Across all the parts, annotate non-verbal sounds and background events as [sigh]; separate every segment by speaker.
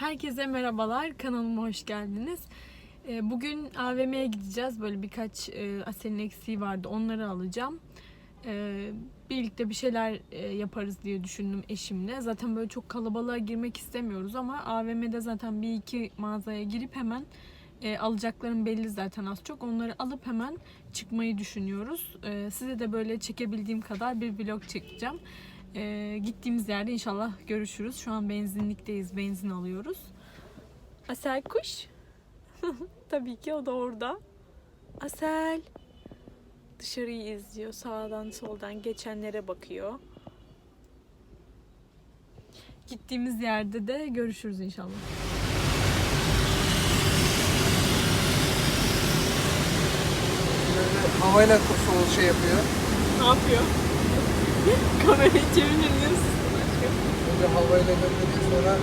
Speaker 1: Herkese merhabalar, kanalıma hoş geldiniz. Ee, Bugün AVM'ye gideceğiz. Böyle birkaç e, Asel'in eksiği vardı, onları alacağım. Ee, Birlikte bir şeyler e, yaparız diye düşündüm eşimle. Zaten böyle çok kalabalığa girmek istemiyoruz ama AVM'de zaten bir iki mağazaya girip hemen e, alacaklarım belli zaten az çok. Onları alıp hemen çıkmayı düşünüyoruz. Ee, Size de böyle çekebildiğim kadar bir vlog çekeceğim. Ee, gittiğimiz yerde inşallah görüşürüz. Şu an benzinlikteyiz. Benzin alıyoruz. Asel kuş. [laughs] Tabii ki o da orada. Asel. Dışarıyı izliyor. Sağdan soldan geçenlere bakıyor. Gittiğimiz yerde de görüşürüz inşallah.
Speaker 2: Böyle havayla sol şey yapıyor.
Speaker 1: Ne yapıyor? [laughs] Kamerayı çevirir miyiz?
Speaker 2: Böyle havayla gönderiyor sonra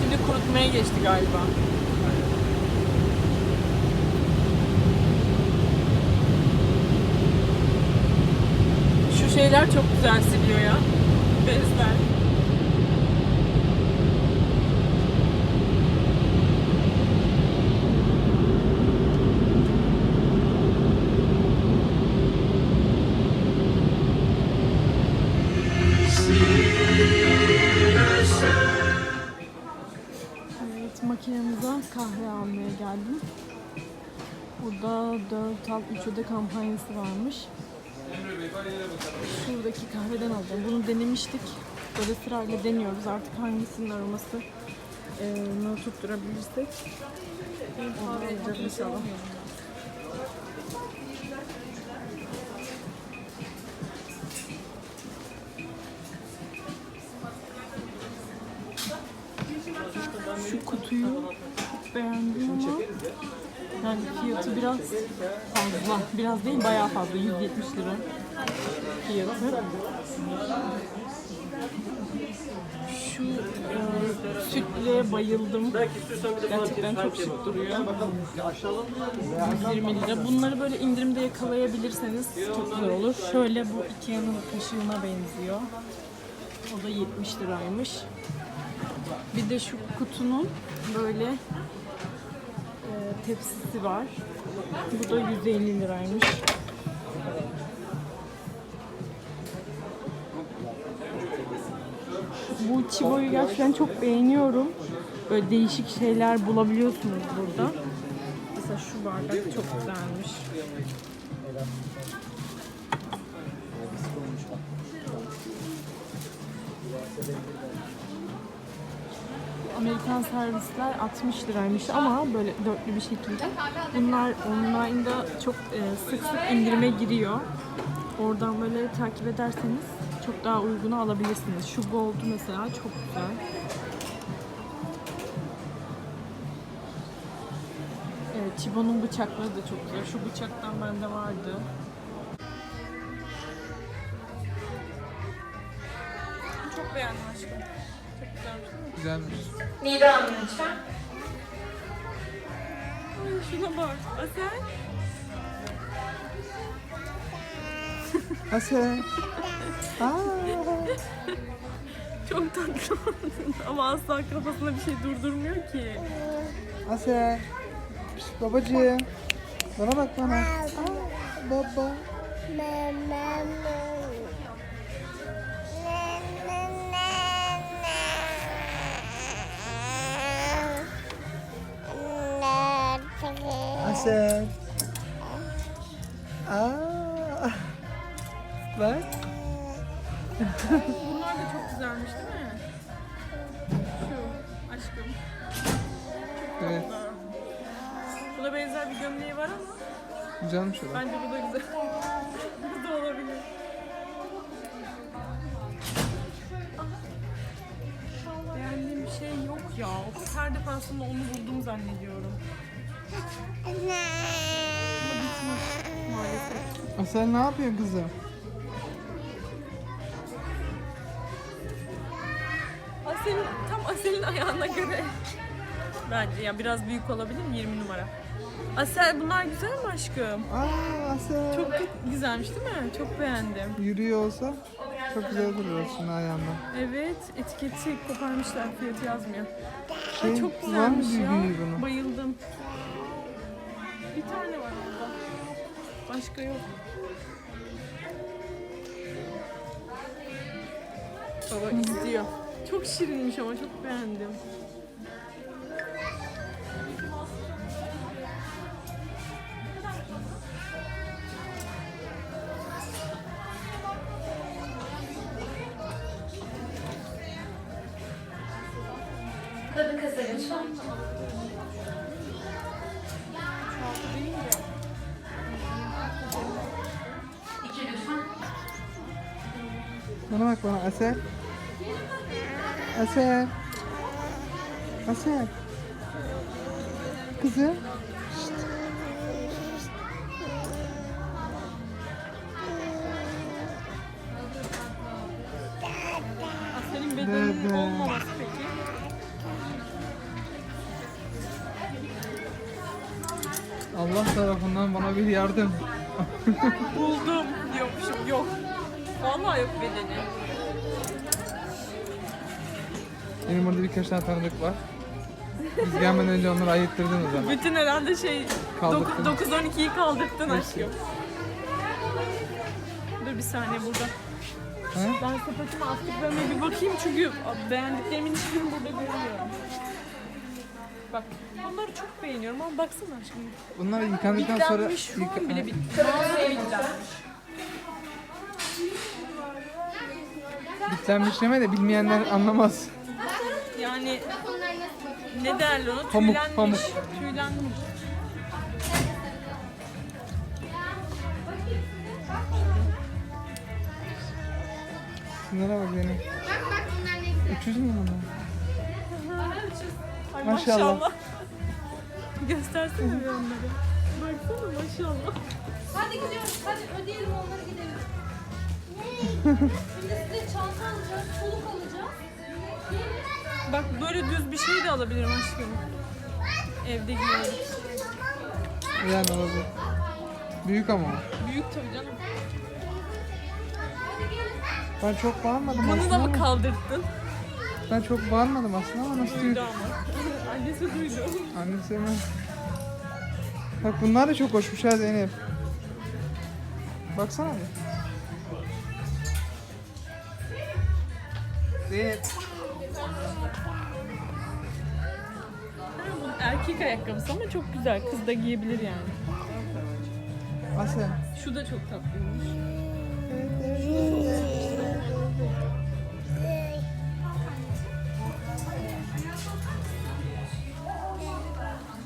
Speaker 1: Şimdi kurutmaya geçti galiba. Şu şeyler çok güzel siliyor ya. Bezler. Geldim. Burada 4 al 3 öde kampanyası varmış. Şuradaki kahveden alacağım. Bunu denemiştik. Böyle sırayla deniyoruz. Artık hangisinin aroması e, ne tutturabilirsek. Şu kutuyu beğendim ama yani fiyatı biraz fazla. Biraz değil bayağı fazla. 170 lira fiyatı. Şu e, sütle bayıldım. Gerçekten çok şık duruyor. 120 lira. Bunları böyle indirimde yakalayabilirseniz çok güzel olur. Şöyle bu Ikea'nın kaşığına benziyor. O da 70 liraymış. Bir de şu kutunun böyle tepsisi var. Bu da 150 liraymış. Bu çiboyu gerçekten çok beğeniyorum. Böyle değişik şeyler bulabiliyorsunuz burada. Mesela şu bardak çok güzelmiş. Amerikan servisler 60 liraymış ama böyle dörtlü bir şekilde. Bunlar online'da çok e, sık sık indirime giriyor. Oradan böyle takip ederseniz çok daha uyguna alabilirsiniz. Şu gold mesela çok güzel. Evet, Chibo'nun bıçakları da çok güzel. Şu bıçaktan bende vardı. Çok beğendim aşkım. Çok güzelmiş.
Speaker 3: Nida Hanım lütfen.
Speaker 1: Ay, Şuna bak. Asel.
Speaker 2: Asel. Aa, [laughs]
Speaker 1: Çok tatlı [laughs] ama asla kafasında bir şey durdurmuyor ki.
Speaker 2: Asel. Pişt, babacığım. Bana bak bana. Aa, baba. Asel. Aa. Bak.
Speaker 1: Bunlar da çok güzelmiş değil mi? Şu aşkım.
Speaker 2: Evet.
Speaker 1: Buna benzer bir gömleği var ama
Speaker 2: Güzelmiş o da.
Speaker 1: bence bu da güzel. [laughs] bu da olabilir. Beğendiğim bir şey yok ya. Her defasında onu buldum zannediyorum. Maalesef.
Speaker 2: Asel ne yapıyor kızım?
Speaker 1: Asel'in, tam Asel'in ayağına göre. Bence ya biraz büyük olabilir mi? 20 numara. Asel bunlar güzel mi aşkım?
Speaker 2: Aa Asel.
Speaker 1: Çok güzelmiş değil mi? Çok beğendim.
Speaker 2: Yürüyor olsa. Çok güzel duruyor aslında ayağında.
Speaker 1: Evet, etiketi koparmışlar, fiyatı yazmıyor.
Speaker 2: Şey,
Speaker 1: Ay çok güzelmiş ya.
Speaker 2: bunun?
Speaker 1: Bayıldım. Bir tane var orada. Başka yok. Baba izliyor. Çok şirinmiş ama çok beğendim.
Speaker 3: Tabii kasa
Speaker 2: Bana bak bana Asel. Asel. Asel. Kızım.
Speaker 1: Asel'in bedeninin olmaması peki.
Speaker 2: Allah tarafından bana bir yardım.
Speaker 1: Buldum diyormuşum. Yok. Vallahi yok bedeni.
Speaker 2: Benim orada birkaç tane tanıdık var. Biz gelmeden önce onları ayıttırdınız ama.
Speaker 1: Bütün herhalde şey
Speaker 2: Kaldırttın.
Speaker 1: 9-12'yi kaldırttın aşkım. Dur bir saniye burada.
Speaker 2: He?
Speaker 1: Ben sepetime attıklarıma bir bakayım çünkü beğendiklerimin hiçbirini burada görmüyorum. Bak bunları çok beğeniyorum ama baksana aşkım.
Speaker 2: Bunlar yıkandıktan sonra...
Speaker 1: Bitlenmiş şu an bile bitti. Mağazaya bitlenmiş.
Speaker 2: Bitlenmiş deme de bilmeyenler anlamaz.
Speaker 1: Yani ne derler ona?
Speaker 2: Pamuk,
Speaker 1: Tüylenmiş.
Speaker 2: pamuk.
Speaker 1: Tüylenmiş.
Speaker 2: Şunlara bak benim.
Speaker 3: Bak bak bunlar ne güzel.
Speaker 2: 300 mü bunlar?
Speaker 1: Ay
Speaker 2: Maşallah.
Speaker 1: maşallah. Göstersene bir onları. Baksana maşallah.
Speaker 4: Hadi gidiyoruz. Hadi ödeyelim onları gidelim. [laughs] çanta alacağız.
Speaker 1: Bak böyle düz bir şey de alabilirim aşkım. Evde giyiyorum.
Speaker 2: Yani olabilir. Büyük ama.
Speaker 1: Büyük tabii canım.
Speaker 2: Ben çok bağırmadım
Speaker 1: Bunu da
Speaker 2: aslında
Speaker 1: mı
Speaker 2: ama.
Speaker 1: kaldırttın?
Speaker 2: Ben çok bağırmadım aslında ama nasıl
Speaker 1: Duydu
Speaker 2: duydu?
Speaker 1: ama. [laughs] Annesi duydu.
Speaker 2: Annesi hemen. Bak bunlar da çok hoşmuş ha Zeynep. Baksana bir.
Speaker 1: Bu erkek ayakkabısı ama çok güzel. Kız da giyebilir yani.
Speaker 2: Asel.
Speaker 1: Şu da çok tatlıymış.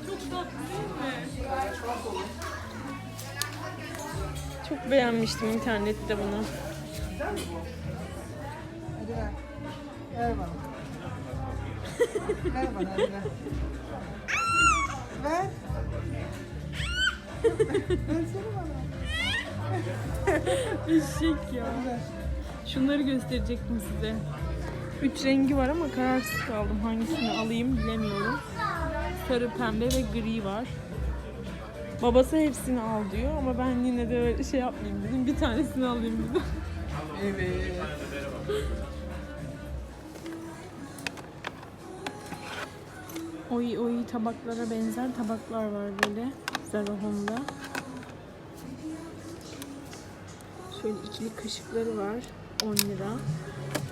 Speaker 1: Çok tatlı değil mi? Çok beğenmiştim internette bunu.
Speaker 2: Hadi ver. Ver bana. ver bana hadi ver. Ver. Versene bana.
Speaker 1: Eşek ya.
Speaker 2: Ver.
Speaker 1: Şunları gösterecektim size. Üç rengi var ama kararsız kaldım. Hangisini alayım bilemiyorum. Sarı, pembe ve gri var. Babası hepsini al diyor ama ben yine de öyle şey yapmayayım dedim. Bir tanesini alayım dedim.
Speaker 2: Evet.
Speaker 1: Oy oy tabaklara benzer tabaklar var böyle. Zarahom'da. Şöyle ikili kaşıkları var. 10 lira.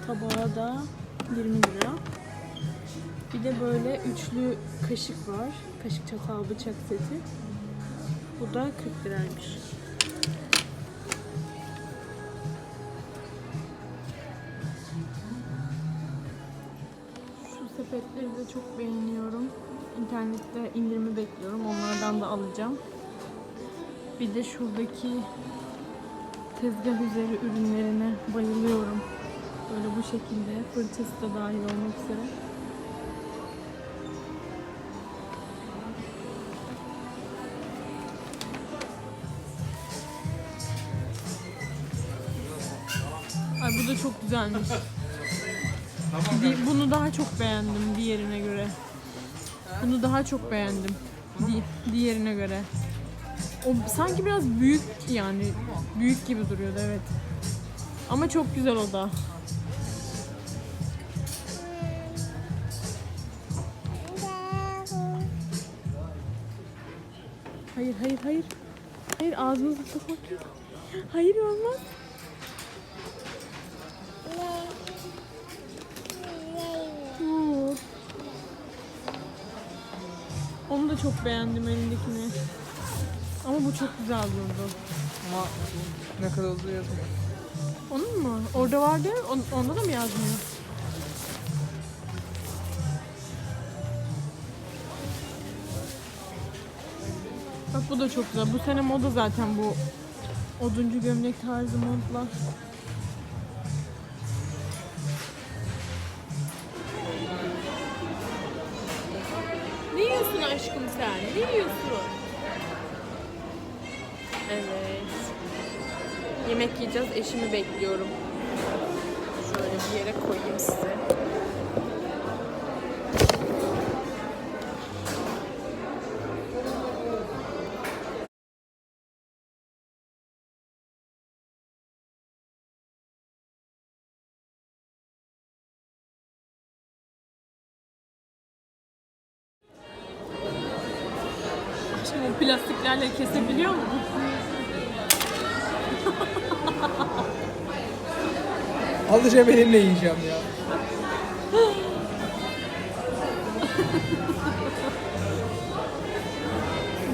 Speaker 1: Tabağı da 20 lira. Bir de böyle üçlü kaşık var. Kaşık çatal bıçak seti. Bu da 40 liraymış. Çok beğeniyorum. İnternette indirimi bekliyorum. Onlardan da alacağım. Bir de şuradaki tezgah üzeri ürünlerine bayılıyorum. Böyle bu şekilde fırçası da dahil olmak üzere. Ay bu da çok güzelmiş. Di- Bunu daha çok beğendim diğerine göre. Bunu daha çok beğendim. Di- diğerine göre. O sanki biraz büyük yani büyük gibi duruyordu evet. Ama çok güzel o da. Hayır hayır hayır. Hayır ağzınızı sokmak yok. Hayır olmaz. Çok beğendim elindekini. Ama bu çok güzel durdu.
Speaker 2: Ama ne kadar olduğu yazmıyor.
Speaker 1: Onun mu? Orada vardı. On, onda da mı yazmıyor? Bak bu da çok güzel. Bu sene moda zaten bu oduncu gömlek tarzı modlar. Yiyorsun aşkım sen? Ne yiyorsun? Evet. Yemek yiyeceğiz. Eşimi bekliyorum. Şöyle bir yere koyayım size.
Speaker 2: Alacağım elimle yiyeceğim ya.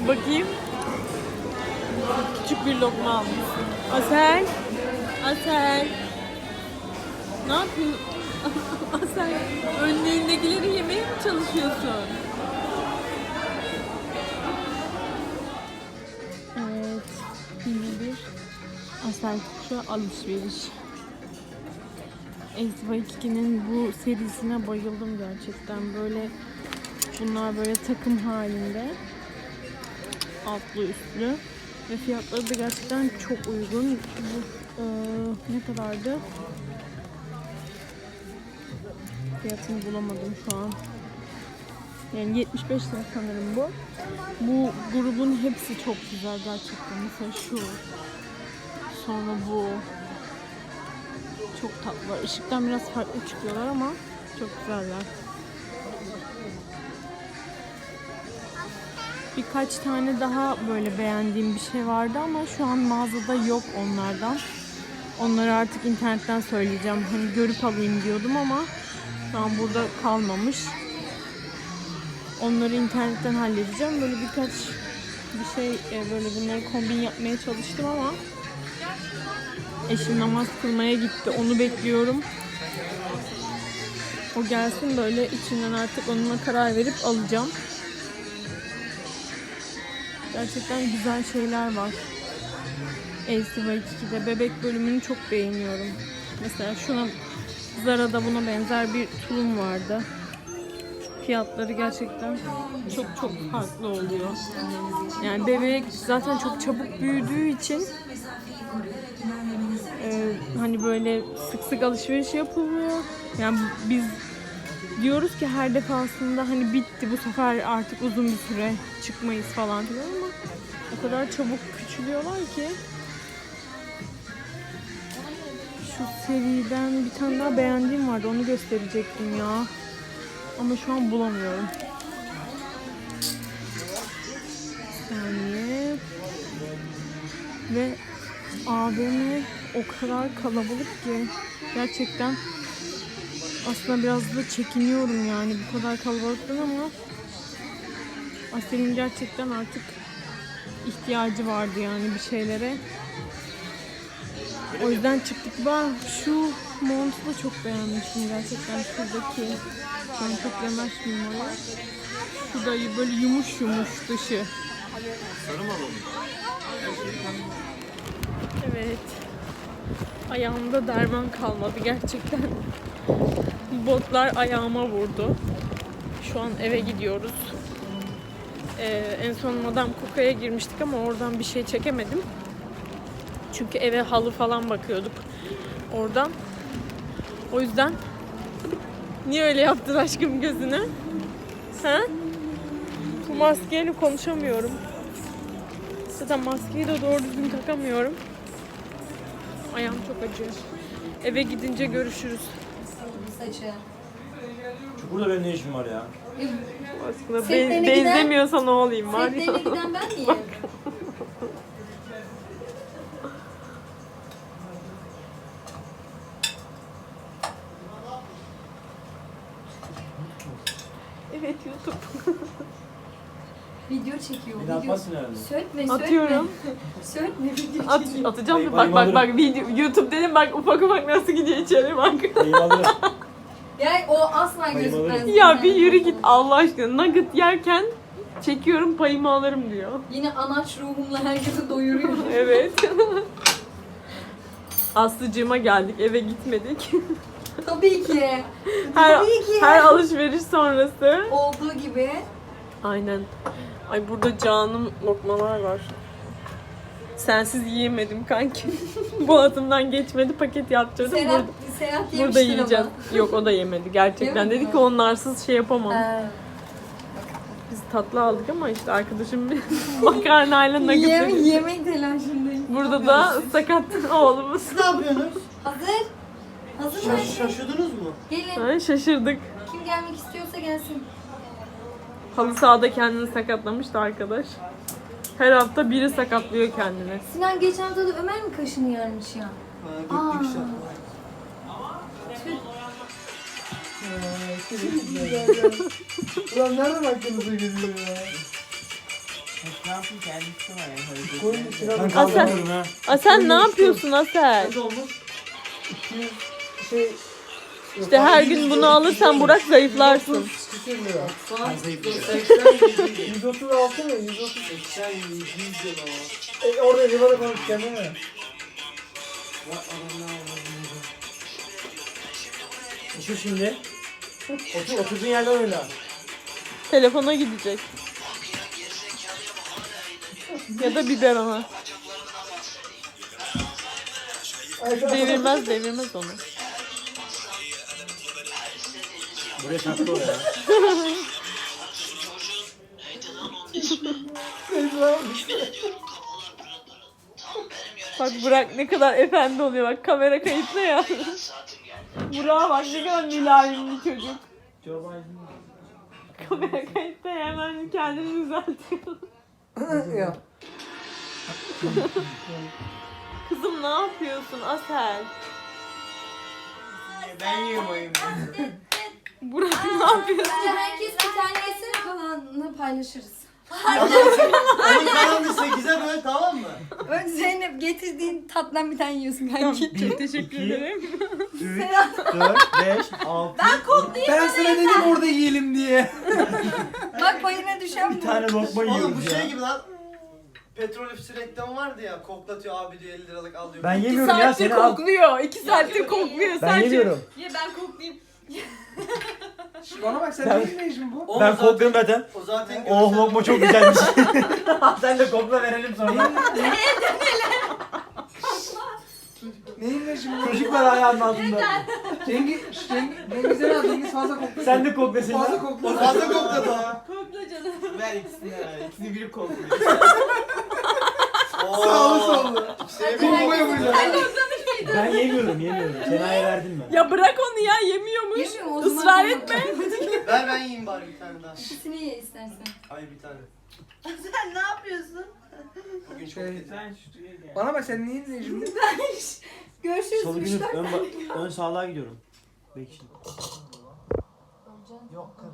Speaker 1: Bakayım. Küçük bir lokma almışsın. Asel. Asel. Ne yapıyorsun? [laughs] Asel. Önlüğündekileri yemeye mi çalışıyorsun? Evet. Yine bir Asel Kuşa alışveriş. Eltifa bu serisine bayıldım gerçekten. Böyle bunlar böyle takım halinde altlı üstlü ve fiyatları da gerçekten çok uygun. Bu e, ne kadardı? Fiyatını bulamadım şu an. Yani 75 lira sanırım bu. Bu grubun hepsi çok güzel gerçekten. Mesela şu. Sonra bu. Çok tatlı. Işıktan biraz farklı çıkıyorlar ama çok güzeller. Birkaç tane daha böyle beğendiğim bir şey vardı ama şu an mağazada yok onlardan. Onları artık internetten söyleyeceğim. Hani görüp alayım diyordum ama şu an burada kalmamış. Onları internetten halledeceğim. Böyle birkaç bir şey e, böyle bunları kombin yapmaya çalıştım ama eşim namaz kılmaya gitti. Onu bekliyorum. O gelsin böyle içinden artık onunla karar verip alacağım. Gerçekten güzel şeyler var. LCV 2'de bebek bölümünü çok beğeniyorum. Mesela şuna Zara'da buna benzer bir tulum vardı. Fiyatları gerçekten çok çok farklı oluyor. Yani bebek zaten çok çabuk büyüdüğü için e, hani böyle sık sık alışveriş yapılmıyor. Yani biz diyoruz ki her defasında hani bitti bu sefer artık uzun bir süre çıkmayız falan filan ama o kadar çabuk küçülüyorlar ki. Şu seriden bir tane daha beğendiğim vardı onu gösterecektim ya. Ama şu an bulamıyorum. Saniye. Ve AVM o kadar kalabalık ki gerçekten aslında biraz da çekiniyorum yani bu kadar kalabalıktan ama Asel'in gerçekten artık ihtiyacı vardı yani bir şeylere. O yüzden çıktık. Ben şu montu da çok beğenmiştim gerçekten şuradaki Pankak Lemeş numara. Şu da böyle yumuş yumuş dışı. Evet. Ayağımda derman kalmadı gerçekten. Botlar ayağıma vurdu. Şu an eve gidiyoruz. Ee, en son Madame Coco'ya girmiştik ama oradan bir şey çekemedim. Çünkü eve halı falan bakıyorduk oradan. O yüzden niye öyle yaptın aşkım gözüne? Ha? Bu maskeyle konuşamıyorum. Zaten maskeyi de doğru düzgün takamıyorum. Ayağım çok acıyor. Eve gidince görüşürüz.
Speaker 4: Saçı.
Speaker 5: Burada benim ne işim var ya?
Speaker 1: Aslında
Speaker 4: Setlerine
Speaker 1: ben,
Speaker 4: giden-
Speaker 1: benzemiyorsa ne olayım var ya.
Speaker 4: Setlerine giden ben [laughs] miyim?
Speaker 1: Evet YouTube.
Speaker 4: Video çekiyor.
Speaker 5: Beni
Speaker 4: Video.
Speaker 5: atmazsın herhalde.
Speaker 4: Söğütme.
Speaker 1: Atıyorum. [laughs]
Speaker 4: Video
Speaker 1: At, atacağım
Speaker 5: Bayım
Speaker 1: bak bak bak video, YouTube dedim bak ufak ufak nasıl gidiyor içeri bak.
Speaker 4: Yani o asla gözükmez.
Speaker 1: ya bir yürü git Allah aşkına. Nugget yerken çekiyorum payımı alırım diyor.
Speaker 4: Yine anaç ruhumla herkesi doyuruyor. [laughs]
Speaker 1: Evet. Aslıcığıma geldik eve gitmedik.
Speaker 4: Tabii ki.
Speaker 1: Her,
Speaker 4: Tabii ki.
Speaker 1: her alışveriş sonrası.
Speaker 4: Olduğu gibi.
Speaker 1: Aynen. Ay burada canım lokmalar var. Sensiz yiyemedim kanki. [laughs] Boğazımdan geçmedi paket yaptırdım.
Speaker 4: Serhat,
Speaker 1: Burada,
Speaker 4: Serhat
Speaker 1: burada yiyeceğim. Yok o da yemedi gerçekten.
Speaker 4: Yemedi
Speaker 1: Dedi
Speaker 4: mi?
Speaker 1: ki onlarsız şey yapamam.
Speaker 4: ama.
Speaker 1: Biz tatlı aldık ama işte arkadaşım [laughs] makarnayla
Speaker 4: Ee,
Speaker 1: nugget
Speaker 4: yeme,
Speaker 1: dedi.
Speaker 4: yemek telaşındayım.
Speaker 1: Burada da sakat oğlumuz.
Speaker 5: Ne yapıyorsunuz?
Speaker 4: Hazır. Hazır mı?
Speaker 5: Şaş- şaşırdınız mı?
Speaker 4: Gelin.
Speaker 1: Ay, şaşırdık.
Speaker 4: Kim gelmek istiyorsa gelsin.
Speaker 1: Halı sahada kendini sakatlamıştı arkadaş. Her hafta biri sakatlıyor kendini.
Speaker 4: Sinan geçen hafta da Ömer mi kaşını yarmış ya? Aa.
Speaker 2: Ulan nereden aklınıza geliyor ya? Koyun içine
Speaker 5: Ben
Speaker 2: bak.
Speaker 5: kalkamıyorum ha.
Speaker 1: Asel ne yapıyorsun Asel?
Speaker 5: Kaç olmuş?
Speaker 2: 200 şey...
Speaker 1: İşte her gün bunu alırsan Burak zayıflarsın.
Speaker 2: küsür lira.
Speaker 5: Ben zayıflayacağım.
Speaker 2: 136 mı? 130. E, orada livara konuş kendine.
Speaker 5: Şu şimdi. Otur, oturduğun yerden oyna.
Speaker 1: Telefona gidecek. Ya da biberona. Devirmez devirmez onu.
Speaker 5: Buraya çarptı o ya.
Speaker 1: Bak Burak ne kadar efendi oluyor bak kamera kayıtlı ya. Burak'a bak ne kadar mülayim bir çocuk. Kamera kayıtta ya, hemen kendini düzeltiyor. Kızım ne yapıyorsun Asel?
Speaker 5: Ben yiyorum
Speaker 1: Burak ne yapıyorsun?
Speaker 4: Bence herkes bir tane yesin kalanını paylaşırız.
Speaker 5: Onun kanalını 8'e böl tamam mı?
Speaker 4: Önce Zeynep getirdiğin tatlan bir tane yiyorsun kanki.
Speaker 1: Çok teşekkür
Speaker 5: İki.
Speaker 1: ederim.
Speaker 5: 3, 4, 5, 6.
Speaker 2: Ben sana dedim orada yiyelim diye.
Speaker 4: Bak payına düşen
Speaker 5: Bir
Speaker 4: bu.
Speaker 5: tane lokma
Speaker 6: Oğlum
Speaker 5: yiyoruz
Speaker 6: bu
Speaker 5: ya.
Speaker 6: şey gibi lan. Petrol ofisi reklamı vardı ya. Koklatıyor abi diyor 50 liralık al diyor.
Speaker 5: Ben
Speaker 1: İki
Speaker 5: yemiyorum ya
Speaker 1: saattir
Speaker 5: seni al.
Speaker 1: kokluyor. İki saattir kokluyor.
Speaker 5: Ben
Speaker 1: Sadece-
Speaker 5: yemiyorum.
Speaker 1: Ye ben koklayayım. [laughs]
Speaker 2: Bana bak sen
Speaker 5: Ben-
Speaker 2: neyin ne bu?
Speaker 5: Ben kokluyorum zaten.
Speaker 6: O zaten
Speaker 5: Oh
Speaker 6: görsel-
Speaker 5: lokma çok güzelmiş. [laughs] [laughs] Sen de kokla verelim sonra.
Speaker 2: Neyin ne işin bu?
Speaker 5: Çocuk var ayağının altında.
Speaker 2: Cengiz, Cengiz, Cengiz herhalde Cengiz fazla koktu.
Speaker 5: Sen de kokla seni.
Speaker 2: Fazla
Speaker 6: O
Speaker 2: koktu.
Speaker 6: fazla kokladı ha.
Speaker 1: Kokla canım.
Speaker 6: Ver ikisini ver. İkisini biri kokluyor.
Speaker 2: Sağ ol sağ ol.
Speaker 6: Şey
Speaker 2: Bomba yapacağım.
Speaker 5: Ben yemiyorum yemiyorum. Sena'ya verdim ben.
Speaker 1: Ya bırak onu ya yemiyormuş.
Speaker 4: Yemiyor mu? O zaman
Speaker 1: Israr
Speaker 4: tamam.
Speaker 1: etme. [laughs]
Speaker 6: Ver ben yiyeyim bari bir tane daha.
Speaker 4: İkisini ye istersen.
Speaker 6: Hayır bir tane.
Speaker 3: Sen ne yapıyorsun?
Speaker 6: Bugün çok
Speaker 2: Şey,
Speaker 6: yedim.
Speaker 2: Bana bak sen neyin ne bu?
Speaker 4: Görüşürüz.
Speaker 5: Salı günü ön, ba- ön sağlığa gidiyorum. Bekle şimdi.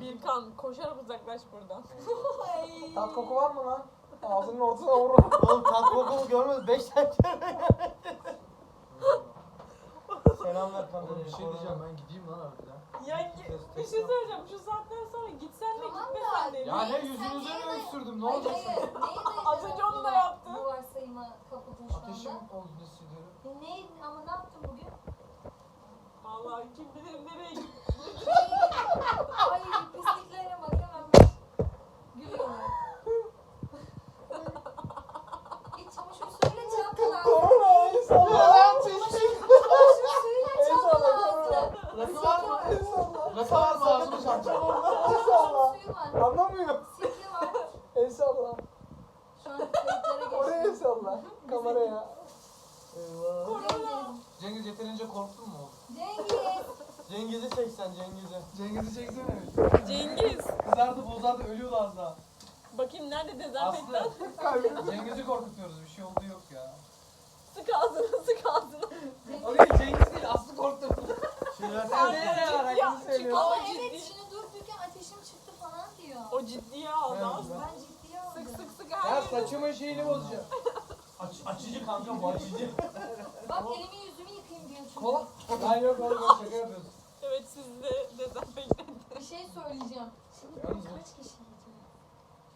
Speaker 1: Birkan koşarak uzaklaş buradan.
Speaker 2: Tat koku var mı lan? Ağzının ortasına vurur.
Speaker 6: Oğlum tat kokumu görmez. 5 tane
Speaker 2: Selamlar kanka. Bir şey diyeceğim ben gideyim lan artık ya.
Speaker 1: Ya bir şey söyleyeceğim. Şu saatten sonra gitsen de gitmesen de.
Speaker 2: Ya ne yüzünüze mi öksürdüm ne olacak? [laughs]
Speaker 1: Az önce onu da yaptın.
Speaker 4: Bu varsayıma kapatın şu
Speaker 2: Ateşim
Speaker 4: anda.
Speaker 2: oldu hissediyorum.
Speaker 4: E Ne, ama ne yaptın bugün?
Speaker 1: Vallahi kim bilir nereye gitti. [laughs] [laughs]
Speaker 4: Ay
Speaker 2: Rakı var.
Speaker 4: Çamaşır suyu var.
Speaker 2: Anlamıyorum.
Speaker 4: Sirke var. [laughs]
Speaker 2: El salla.
Speaker 4: Şu an kayıtlara
Speaker 2: Oraya salla. Kameraya.
Speaker 4: Gidelim.
Speaker 2: Cengiz yeterince korktun mu?
Speaker 5: sen Cengiz'e.
Speaker 2: Cengiz'i çeksene.
Speaker 1: Cengiz.
Speaker 5: Kızardı bozardı ölüyordu az daha.
Speaker 1: Bakayım nerede dezenfektan?
Speaker 5: Aslı. [laughs] Cengiz'i korkutuyoruz bir şey oldu yok ya.
Speaker 1: Sık ağzını sık ağzını.
Speaker 5: O değil Cengiz değil Aslı korktu.
Speaker 6: Şimdi
Speaker 1: Ya, çünkü
Speaker 4: Ama
Speaker 1: o
Speaker 4: evet
Speaker 1: ciddi.
Speaker 4: şimdi dururken ateşim çıktı falan diyor.
Speaker 1: O ciddiye aldı.
Speaker 4: Ben ciddiye aldım.
Speaker 1: Sık sık sık her
Speaker 5: Ya
Speaker 1: yeri.
Speaker 5: saçımın şeyini bozacağım. Aç, açıcı kanka bu açıcı.
Speaker 4: Bak elimi yüzümü yıkayayım diyor çünkü.
Speaker 5: Kola. Lan yok oğlum yok şaka yapıyorsun.
Speaker 1: Evet siz de dezenfektan.
Speaker 4: Bir şey söyleyeceğim. Şimdi
Speaker 5: Yalnız
Speaker 4: kaç kişi yiyecek?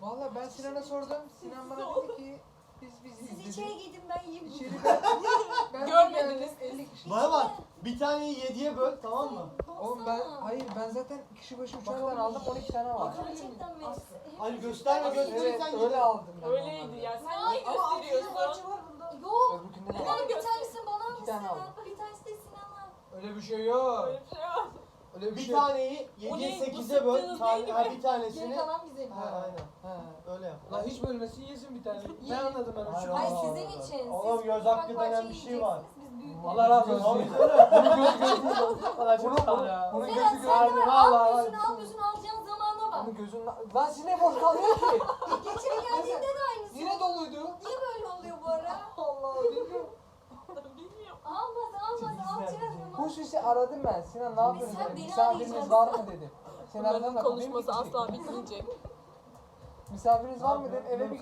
Speaker 2: Valla ben Sinan'a sordum. Sinan bana dedi ki biz biziz
Speaker 4: Siz içeri gidin ben yiyeyim.
Speaker 2: İçeri ben, ben
Speaker 1: Görmediniz.
Speaker 2: geldim, 50 kişi.
Speaker 6: Bana bak. Bir taneyi yediye böl tamam mı?
Speaker 2: Oğlum ben hayır ben zaten kişi başı uçaktan aldım 12 tane var.
Speaker 4: Gerçekten mi?
Speaker 6: Hani gösterme
Speaker 2: Evet
Speaker 6: gösterirsen
Speaker 2: öyle aldım ben.
Speaker 1: Öyleydi ya. Sen niye gösteriyorsun?
Speaker 4: Yok.
Speaker 2: Var.
Speaker 4: bir tanesini bana
Speaker 2: aldım.
Speaker 4: Bir tanesi de Sinan'a.
Speaker 5: Öyle bir şey yok.
Speaker 1: Öyle bir şey var.
Speaker 5: Öyle bir
Speaker 6: Bir
Speaker 5: şey
Speaker 6: taneyi
Speaker 1: O
Speaker 6: 7'ye
Speaker 1: ne? Bu
Speaker 6: 8'e böl.
Speaker 1: sıktığınız
Speaker 6: Tane,
Speaker 1: değil
Speaker 6: ha,
Speaker 1: mi?
Speaker 6: bir
Speaker 4: Geri
Speaker 6: tanesini.
Speaker 4: kalan bize.
Speaker 6: Ha aynen.
Speaker 2: He.
Speaker 6: Öyle yap.
Speaker 5: Lan hiç bölmesin yesin bir tane. [laughs] Ben anladım ben.
Speaker 6: Hayır,
Speaker 5: Şu
Speaker 4: Hayır
Speaker 6: Allah
Speaker 4: sizin
Speaker 6: Allah.
Speaker 4: için.
Speaker 6: Oğlum,
Speaker 4: Siz
Speaker 6: göz
Speaker 4: ufak
Speaker 6: hakkı denen bir şey var.
Speaker 4: yiyeceksiniz, Biz büyük
Speaker 5: Allah razı olsun.
Speaker 6: Abi,
Speaker 5: Valla çok sağ ol ya.
Speaker 2: Bunun
Speaker 4: Sen,
Speaker 2: gözü
Speaker 4: sen de var,
Speaker 2: Valla
Speaker 4: almıyorsun almıyorsun alacağın zamana bak.
Speaker 2: Onun gözünün... Lan size boş kalmıyor ki. [laughs]
Speaker 4: Geçen geldiğinde de aynısı.
Speaker 2: Yine doluydu.
Speaker 4: Niye böyle oluyor bu ara? [laughs]
Speaker 2: Allah. Bilmiyorum. İşi aradım ben. Sinan ne yapıyorsun?
Speaker 4: sen
Speaker 2: dedim.
Speaker 4: beni
Speaker 2: Misafiriniz var mı dedi. Sen
Speaker 1: Bunların konuşması asla bitmeyecek.
Speaker 2: Misafiriniz var mı dedim. Eve bir